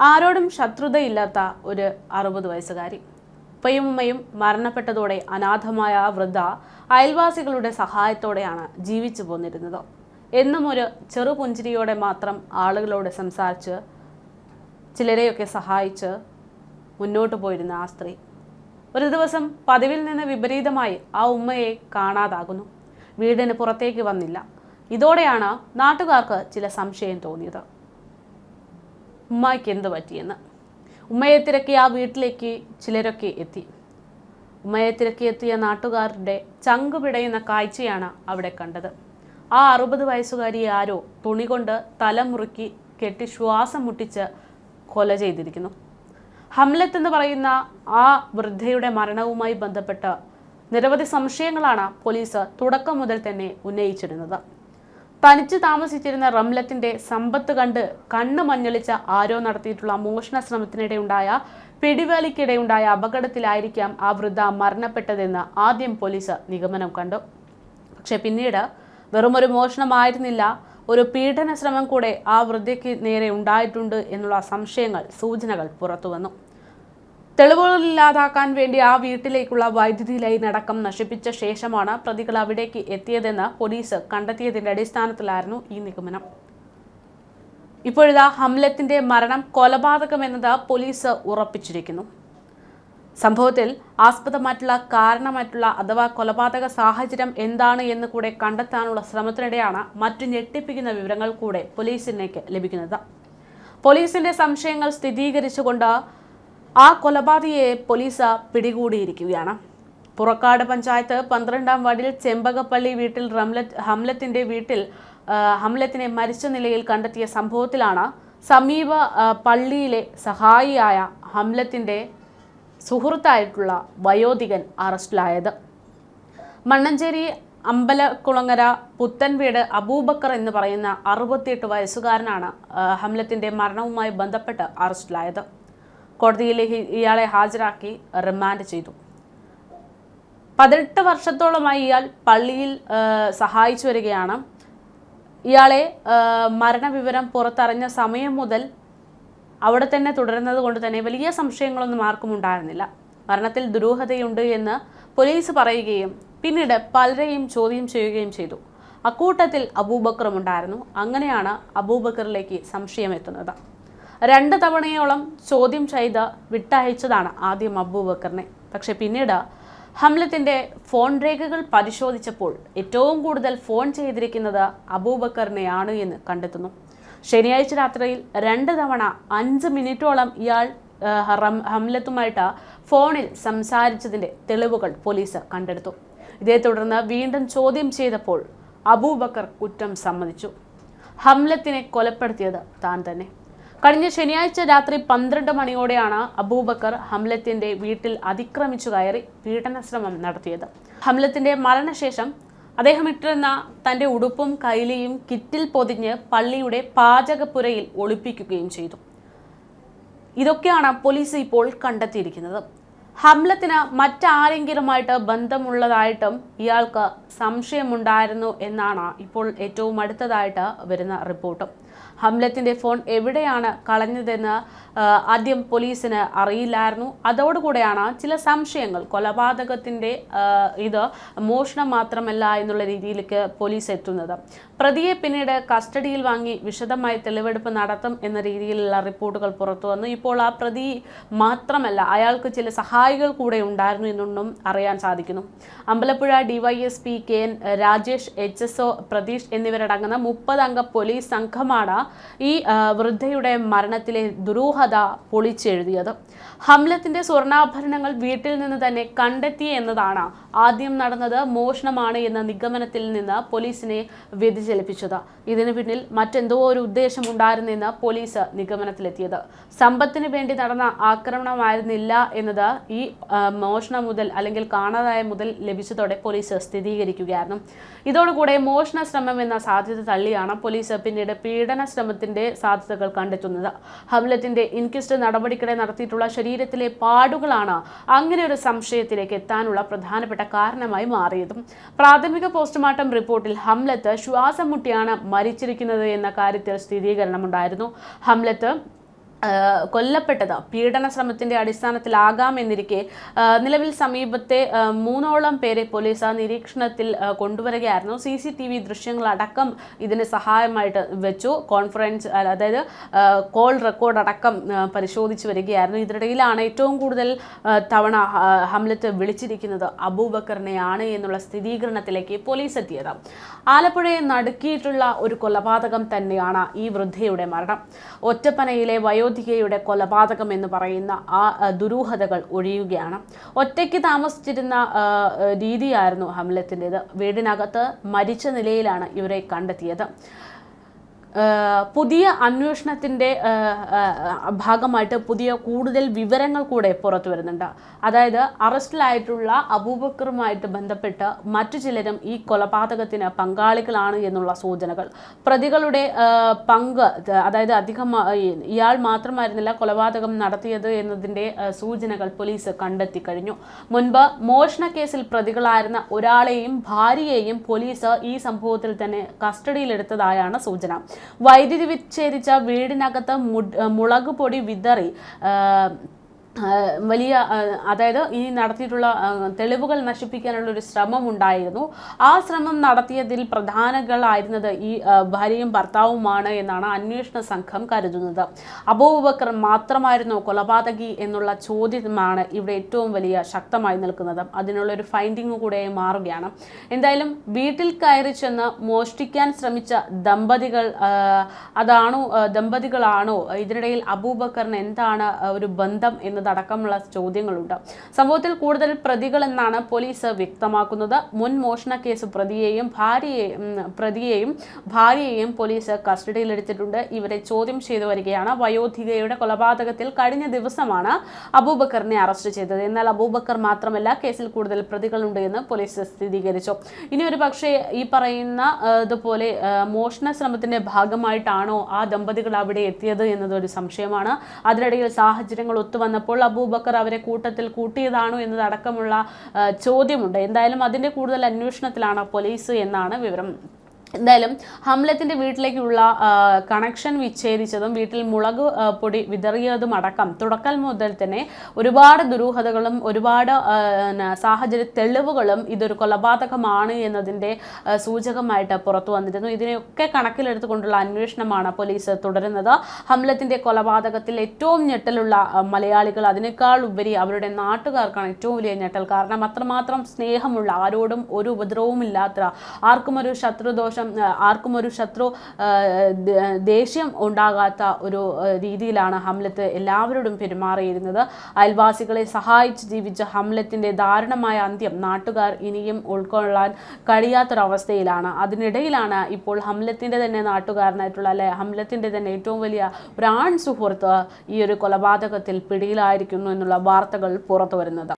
ആരോടും ശത്രുതയില്ലാത്ത ഒരു അറുപത് വയസ്സുകാരി. ഉപ്പയും ഉമ്മയും മരണപ്പെട്ടതോടെ അനാഥമായ ആ വൃദ്ധ അയൽവാസികളുടെ സഹായത്തോടെയാണ് ജീവിച്ചു പോന്നിരുന്നത്. എന്നും ഒരു ചെറുപുഞ്ചിരിയോടെ മാത്രം ആളുകളോട് സംസാരിച്ച് ചിലരെയൊക്കെ സഹായിച്ച് മുന്നോട്ട് പോയിരുന്ന ആ സ്ത്രീ. ഒരു ദിവസം പതിവിൽ നിന്ന് വിപരീതമായി ആ ഉമ്മയെ കാണാതാകുന്നു. വീടിന് പുറത്തേക്ക് വന്നില്ല. ഇതോടെയാണ് നാട്ടുകാർക്ക് ചില സംശയം തോന്നിയത്. ഉമ്മയ്ക്ക് എന്ത് പറ്റിയെന്ന്? ഉമ്മയെ തിരക്കി ആ വീട്ടിലേക്ക് ചിലരൊക്കെ എത്തി. ഉമ്മയെ തിരക്കി എത്തിയ നാട്ടുകാരുടെ ചങ്ക് പിടയുന്ന കാഴ്ചയാണ് അവിടെ കണ്ടത്. ആ അറുപത് വയസ്സുകാരിയെ ആരോ തുണി കൊണ്ട് തല മുറുക്കി കെട്ടി ശ്വാസം മുട്ടിച്ച് കൊല ചെയ്തിരിക്കുന്നു. ഹംലത്ത് എന്ന് പറയുന്ന ആ വൃദ്ധയുടെ മരണവുമായി ബന്ധപ്പെട്ട നിരവധി സംശയങ്ങളാണ് പോലീസ് തുടക്കം മുതൽ തന്നെ ഉന്നയിച്ചിരുന്നത്. തനിച്ച് താമസിച്ചിരുന്ന റംലത്തിന്റെ സമ്പത്ത് കണ്ട് കണ്ണ് മഞ്ഞളിച്ച ആരോ നടത്തിയിട്ടുള്ള മോഷണ ശ്രമത്തിനിടെയുണ്ടായ പിടിവേലിക്കിടെയുണ്ടായ അപകടത്തിലായിരിക്കാം ആ വൃദ്ധ മരണപ്പെട്ടതെന്ന് ആദ്യം പോലീസ് നിഗമനം കണ്ടു. പക്ഷെ പിന്നീട് വെറുമൊരു മോഷണമായിരുന്നില്ല ഒരു പീഡന ശ്രമം കൂടെ ആ വൃദ്ധയ്ക്ക് നേരെ ഉണ്ടായിട്ടുണ്ട് എന്നുള്ള സംശയങ്ങൾ സൂചനകൾ പുറത്തുവന്നു. തെളിവുകളില്ലാതാക്കാൻ വേണ്ടി ആ വീട്ടിലേക്കുള്ള വൈദ്യുതി ലൈൻ അടക്കം നശിപ്പിച്ച ശേഷമാണ് പ്രതികൾ അവിടേക്ക് എത്തിയതെന്ന് പോലീസ് കണ്ടെത്തിയതിന്റെ അടിസ്ഥാനത്തിലായിരുന്നു ഈ നിഗമനം. ഇപ്പോഴിതാ ഹംലത്തിന്റെ മരണം കൊലപാതകമെന്നത് പോലീസ് ഉറപ്പിച്ചിരിക്കുന്നു. സംഭവത്തിൽ ആസ്പദമായിട്ടുള്ള കാരണമായിട്ടുള്ള അഥവാ കൊലപാതക സാഹചര്യം എന്താണ് എന്ന് കൂടെ കണ്ടെത്താനുള്ള ശ്രമത്തിനിടെയാണ് മറ്റു ഞെട്ടിപ്പിക്കുന്ന വിവരങ്ങൾ കൂടെ പോലീസിനേക്ക് ലഭിക്കുന്നത്. പോലീസിന്റെ സംശയങ്ങൾ സ്ഥിരീകരിച്ചുകൊണ്ട് ആ കൊലപാതകയെ പോലീസ് പിടികൂടിയിരിക്കുകയാണ്. പുറക്കാട് പഞ്ചായത്ത് പന്ത്രണ്ടാം വാർഡിൽ ചെമ്പകപ്പള്ളി വീട്ടിൽ റംലറ്റ് ഹംലത്തിന്റെ വീട്ടിൽ ഹംലത്തിനെ മരിച്ച നിലയിൽ കണ്ടെത്തിയ സംഭവത്തിലാണ് സമീപ പള്ളിയിലെ സഹായിയായ ഹംലത്തിന്റെ സുഹൃത്തായിട്ടുള്ള വയോധികൻ അറസ്റ്റിലായത്. മണ്ണഞ്ചേരി അമ്പലക്കുളങ്ങര പുത്തൻവീട് അബൂബക്കർ എന്ന് പറയുന്ന അറുപത്തിയെട്ട് വയസ്സുകാരനാണ് ഹംലത്തിന്റെ മരണവുമായി ബന്ധപ്പെട്ട് അറസ്റ്റിലായത്. കോടതിയിലേക്ക് ഇയാളെ ഹാജരാക്കി റിമാൻഡ് ചെയ്തു. പതിനെട്ട് വർഷത്തോളമായി ഇയാൾ പള്ളിയിൽ സഹായിച്ചു വരികയാണ്. ഇയാളെ മരണവിവരം പുറത്തറിഞ്ഞ സമയം മുതൽ അവിടെ തന്നെ തുടരുന്നത് കൊണ്ട് തന്നെ വലിയ സംശയങ്ങളൊന്നും ആർക്കും ഉണ്ടായിരുന്നില്ല. മരണത്തിൽ ദുരൂഹതയുണ്ട് എന്ന് പോലീസ് പറയുകയും പിന്നീട് പലരെയും ചോദ്യം ചെയ്യുകയും ചെയ്തു. അക്കൂട്ടത്തിൽ അബൂബക്കറും ഉണ്ടായിരുന്നു. അങ്ങനെയാണ് അബൂബക്കറിലേക്ക് സംശയം എത്തുന്നത് രണ്ട് തവണയോളം ചോദ്യം ചെയ്ത് വിട്ടയച്ചതാണ് ആദ്യം അബൂബക്കറിനെ പക്ഷെ പിന്നീട് ഹംലത്തിന്റെ ഫോൺ രേഖകൾ പരിശോധിച്ചപ്പോൾ ഏറ്റവും കൂടുതൽ ഫോൺ ചെയ്തിരിക്കുന്നത് അബൂബക്കറിനെയാണ് എന്ന് കണ്ടെത്തുന്നു. ശനിയാഴ്ച രാത്രിയിൽ രണ്ട് തവണ അഞ്ച് മിനിറ്റോളം ഇയാൾ ഹംലത്തുമായിട്ട് ഫോണിൽ സംസാരിച്ചതിന്റെ തെളിവുകൾ പോലീസ് കണ്ടെടുത്തു. ഇതേ തുടർന്ന് വീണ്ടും ചോദ്യം ചെയ്തപ്പോൾ അബൂബക്കർ കുറ്റം സമ്മതിച്ചു. ഹംലത്തിനെ കൊലപ്പെടുത്തിയത് താൻ തന്നെ. കഴിഞ്ഞ ശനിയാഴ്ച രാത്രി പന്ത്രണ്ട് മണിയോടെയാണ് അബൂബക്കർ ഹംലത്തിന്റെ വീട്ടിൽ അതിക്രമിച്ചു കയറി പീഡനശ്രമം നടത്തിയത്. ഹംലത്തിന്റെ മരണശേഷം അദ്ദേഹം ഇട്ടിരുന്ന തന്റെ ഉടുപ്പും കൈലിയും കിറ്റിൽ പൊതിഞ്ഞ് പള്ളിയുടെ പാചകപ്പുരയിൽ ഒളിപ്പിക്കുകയും ചെയ്തു. ഇതൊക്കെയാണ് പോലീസ് ഇപ്പോൾ കണ്ടെത്തിയിരിക്കുന്നത്. ഹംലത്തിന് മറ്റാരെങ്കിലുമായിട്ട് ബന്ധമുള്ളതായിട്ടും ഇയാൾക്ക് സംശയമുണ്ടായിരുന്നു എന്നാണ് ഇപ്പോൾ ഏറ്റവും അടുത്തതായിട്ട് വരുന്ന റിപ്പോർട്ട്. ഹംലത്തിന്റെ ഫോൺ എവിടെയാണ് കളഞ്ഞതെന്ന് ആദ്യം പോലീസിന് അറിയില്ലായിരുന്നു. അതോടുകൂടെയാണ് ചില സംശയങ്ങൾ. കൊലപാതകത്തിന്റെ ഇത് മോഷണം മാത്രമല്ല എന്നുള്ള രീതിയിലേക്ക് പോലീസ് എത്തുന്നത്. പ്രതിയെ പിന്നീട് കസ്റ്റഡിയിൽ വാങ്ങി വിശദമായി തെളിവെടുപ്പ് നടത്തും എന്ന രീതിയിലുള്ള റിപ്പോർട്ടുകൾ പുറത്തു വന്നു. ഇപ്പോൾ ആ പ്രതി മാത്രമല്ല അയാൾക്ക് ചില സഹായികൾ കൂടെ ഉണ്ടായിരുന്നു എന്നൊന്നും അറിയാൻ സാധിക്കുന്നു. Ambalappuzha DYSP K N Rajesh H S O Pratheesh എന്നിവരടങ്ങുന്ന മുപ്പത് അംഗ പോലീസ് സംഘമാണ് ഈ വൃദ്ധയുടെ മരണത്തിലെ ദുരൂഹത പൊളിച്ചെഴുതിയത്. ഹംലത്തിന്റെ സ്വർണാഭരണങ്ങൾ വീട്ടിൽ നിന്ന് തന്നെ കണ്ടെത്തി എന്നതാണ് ആദ്യം നടന്നത് മോഷണമാണ് എന്ന നിഗമനത്തിൽ നിന്ന് പോലീസിനെ വ്യതിചലിപ്പിച്ചത്. ഇതിനു പിന്നിൽ മറ്റെന്തോ ഒരു ഉദ്ദേശം ഉണ്ടായിരുന്നെന്ന് പോലീസ് നിഗമനത്തിലെത്തിയത്. സമ്പത്തിന് വേണ്ടി നടന്ന ആക്രമണമായിരുന്നില്ല എന്നത് ഈ മോഷണം മുതൽ അല്ലെങ്കിൽ കാണാതായ മുതൽ ലഭിച്ചതോടെ പോലീസ് സ്ഥിരീകരിക്കുകയായിരുന്നു. ഇതോടുകൂടെ മോഷണ ശ്രമം എന്ന സാധ്യത തള്ളിയാണ് പോലീസ് പിന്നീട് പീഡന ശ്രമത്തിന്റെ സാധ്യതകൾ കണ്ടെത്തുന്നത്. ഹംലത്തിന്റെ ഇൻക്വസ്റ്റ് നടപടിക്കിടെ നടത്തിയിട്ടുള്ള ശരീരത്തിലെ പാടുകളാണ് അങ്ങനെ ഒരു സംശയത്തിലേക്ക് എത്താനുള്ള പ്രധാനപ്പെട്ട കാരണമായി മാറിയതും. പ്രാഥമിക പോസ്റ്റ്മോർട്ടം റിപ്പോർട്ടിൽ ഹംലത്ത് ശ്വാസം മുട്ടിയാണ് മരിച്ചിരിക്കുന്നത് എന്ന കാര്യത്തിൽ സ്ഥിരീകരണമുണ്ടായിരുന്നു. ഹംലത്ത് കൊല്ലപ്പെട്ടത്. പീഡന ശ്രമത്തിന്റെ അടിസ്ഥാനത്തിലാകാമെന്നിരിക്കെ എന്നിരിക്കെ നിലവിൽ സമീപത്തെ മൂന്നോളം പേരെ പോലീസ് നിരീക്ഷണത്തിൽ കൊണ്ടുവരികയായിരുന്നു. സി സി ടി വി ദൃശ്യങ്ങളടക്കം ഇതിന് സഹായമായിട്ട് വെച്ചു. കോൺഫറൻസ് അതായത് കോൾ റെക്കോർഡ് അടക്കം പരിശോധിച്ചു വരികയായിരുന്നു. ഇതിനിടയിലാണ് ഏറ്റവും കൂടുതൽ തവണ ഹംലത്ത് വിളിച്ചിരിക്കുന്നത് അബൂബക്കറിനെയാണ് എന്നുള്ള സ്ഥിരീകരണത്തിലേക്ക് പോലീസ് എത്തിയത്. ആലപ്പുഴയെ നടുക്കിയിട്ടുള്ള ഒരു കൊലപാതകം തന്നെയാണ് ഈ വൃദ്ധയുടെ മരണം. ഒറ്റപ്പനയിലെ വയോധികയുടെ കൊലപാതകം എന്ന് പറയുന്ന ആ ദുരൂഹതകൾ ഒഴിയുകയാണ്. ഒറ്റയ്ക്ക് താമസിച്ചിരുന്ന രീതിയായിരുന്നു ഹംലത്തിന്റെത്. വീടിനകത്ത് മരിച്ച നിലയിലാണ് ഇവരെ കണ്ടെത്തിയത്. പുതിയ അന്വേഷണത്തിന്റെ ഭാഗമായിട്ട് പുതിയ കൂടുതൽ വിവരങ്ങൾ കൂടെ പുറത്തു വരുന്നുണ്ട്. അതായത് അറസ്റ്റിലായിട്ടുള്ള അബൂബക്കറുമായിട്ട് ബന്ധപ്പെട്ട് മറ്റു ചിലരും ഈ കൊലപാതകത്തിന് പങ്കാളികളാണ് എന്നുള്ള സൂചനകൾ. പ്രതികളുടെ പങ്ക് അതായത് അധികം ഇയാൾ മാത്രമായിരുന്നില്ല കൊലപാതകം നടത്തിയത് എന്നതിന്റെ സൂചനകൾ പോലീസ് കണ്ടെത്തി കഴിഞ്ഞു. മുൻപ് മോഷണ കേസിൽ പ്രതികളായിരുന്ന ഒരാളെയും ഭാര്യയെയും പോലീസ് ഈ സംഭവത്തിൽ തന്നെ കസ്റ്റഡിയിലെടുത്തതായാണ് സൂചന. വൈദ്യുതി വിച്ഛേദിച്ച വീടിനകത്ത് മുളക് പൊടി വിതറി വലിയ അതായത് ഈ നടത്തിയിട്ടുള്ള തെളിവുകൾ നശിപ്പിക്കാനുള്ള ഒരു ശ്രമം ഉണ്ടായിരുന്നു ആ ശ്രമം നടത്തിയതിൽ പ്രധാനങ്ങളായിരുന്നത് ഈ ഭാര്യയും ഭർത്താവുമാണ് എന്നാണ് അന്വേഷണ സംഘം കരുതുന്നത്. അബൂബക്കർ മാത്രമായിരുന്നു കൊലപാതകി എന്നുള്ള ചോദ്യമാണ് ഇവിടെ ഏറ്റവും വലിയ ശക്തമായി നിൽക്കുന്നത്. അതിനുള്ള ഒരു ഫൈൻഡിങ് കൂടെ മാറുകയാണ്. എന്തായാലും വീട്ടിൽ കയറി ചെന്ന് മോഷ്ടിക്കാൻ ശ്രമിച്ച ദമ്പതികൾ അതാണോ ദമ്പതികളാണോ? ഇതിനിടയിൽ അബൂബക്കറിന് എന്താണ് ഒരു ബന്ധം എന്നതടക്കമുള്ള ചോദ്യങ്ങളുണ്ട്. സംഭവത്തിൽ കൂടുതൽ പ്രതികൾ എന്നാണ് പോലീസ് വ്യക്തമാക്കുന്നത്. മുൻ മോഷണ കേസ് പ്രതിയെയും ഭാര്യയെയും പ്രതിയെയും ഭാര്യയെയും പോലീസ് കസ്റ്റഡിയിലെടുത്തിട്ടുണ്ട്. ഇവരെ ചോദ്യം ചെയ്തു വരികയാണ്. വയോധികയുടെ കൊലപാതകത്തിൽ കഴിഞ്ഞ ദിവസമാണ് അബൂബക്കറിനെ അറസ്റ്റ് ചെയ്തത്. എന്നാൽ അബൂബക്കർ മാത്രമല്ല കേസിൽ കൂടുതൽ പ്രതികളുണ്ട് എന്ന് പോലീസ് സ്ഥിരീകരിച്ചു. ഇനി ഒരു പക്ഷേ ഈ പറയുന്ന ഇതുപോലെ മോഷണ ശ്രമത്തിന്റെ ഭാഗമായിട്ടാണോ ആ ദമ്പതികൾ അവിടെ എത്തിയത് എന്നതൊരു സംശയമാണ്. അതിനിടയിൽ സാഹചര്യങ്ങൾ ഒത്തുവന്നപ്പോൾ അബൂബക്കർ അവരെ കൂട്ടത്തിൽ കൂട്ടിയതാണോ എന്നതടക്കമുള്ള ചോദ്യമുണ്ട്. എന്തായാലും അതിന്റെ കൂടുതൽ അന്വേഷണത്തിലാണ് പോലീസ് എന്നാണ് വിവരം. എന്തായാലും ഹംലത്തിന്റെ വീട്ടിലേക്കുള്ള കണക്ഷൻ വിച്ഛേദിച്ചതും വീട്ടിൽ മുളക് പൊടി വിതറിയതും അടക്കം തുടക്കൽ മുതൽ തന്നെ ഒരുപാട് ദുരൂഹതകളും ഒരുപാട് സാഹചര്യ തെളിവുകളും ഇതൊരു കൊലപാതകമാണ് എന്നതിന്റെ സൂചകമായിട്ട് പുറത്തു വന്നിരുന്നു. ഇതിനെയൊക്കെ കണക്കിലെടുത്തുകൊണ്ടുള്ള അന്വേഷണമാണ് പോലീസ് തുടരുന്നത്. ഹംലത്തിന്റെ കൊലപാതകത്തിൽ ഏറ്റവും ഞെട്ടലുള്ള മലയാളികൾ അതിനേക്കാൾ ഉപരി അവരുടെ നാട്ടുകാർക്കാണ് ഏറ്റവും വലിയ ഞെട്ടൽ. കാരണം അത്രമാത്രം സ്നേഹമുള്ള ആരോടും ഒരു ഉപദ്രവവും ഇല്ലാത്ത ആർക്കും ഒരു ശത്രുദോഷം ആ, ആർക്കും ഒരു ശത്രു ദേഷ്യം ഉണ്ടാകാത്ത ഒരു രീതിയിലാണ് ഹംലത്ത് എല്ലാവരോടും പെരുമാറിയിരുന്നത്. അയൽവാസികളെ സഹായിച്ച് ജീവിച്ച ഹംലത്തിന്റെ ദാരുണമായ അന്ത്യം നാട്ടുകാർ ഇനിയും ഉൾക്കൊള്ളാൻ കഴിയാത്തൊരവസ്ഥയിലാണ്. അതിനിടയിലാണ് ഇപ്പോൾ ഹംലത്തിന്റെ തന്നെ നാട്ടുകാരനായിട്ടുള്ള അല്ലെ ഹംലത്തിന്റെ തന്നെ ഏറ്റവും വലിയ ഒരു ആൺ സുഹൃത്ത് ഈ ഒരു കൊലപാതകത്തിൽ പിടിയിലായിരിക്കുന്നു എന്നുള്ള വാർത്തകൾ പുറത്തു വരുന്നത്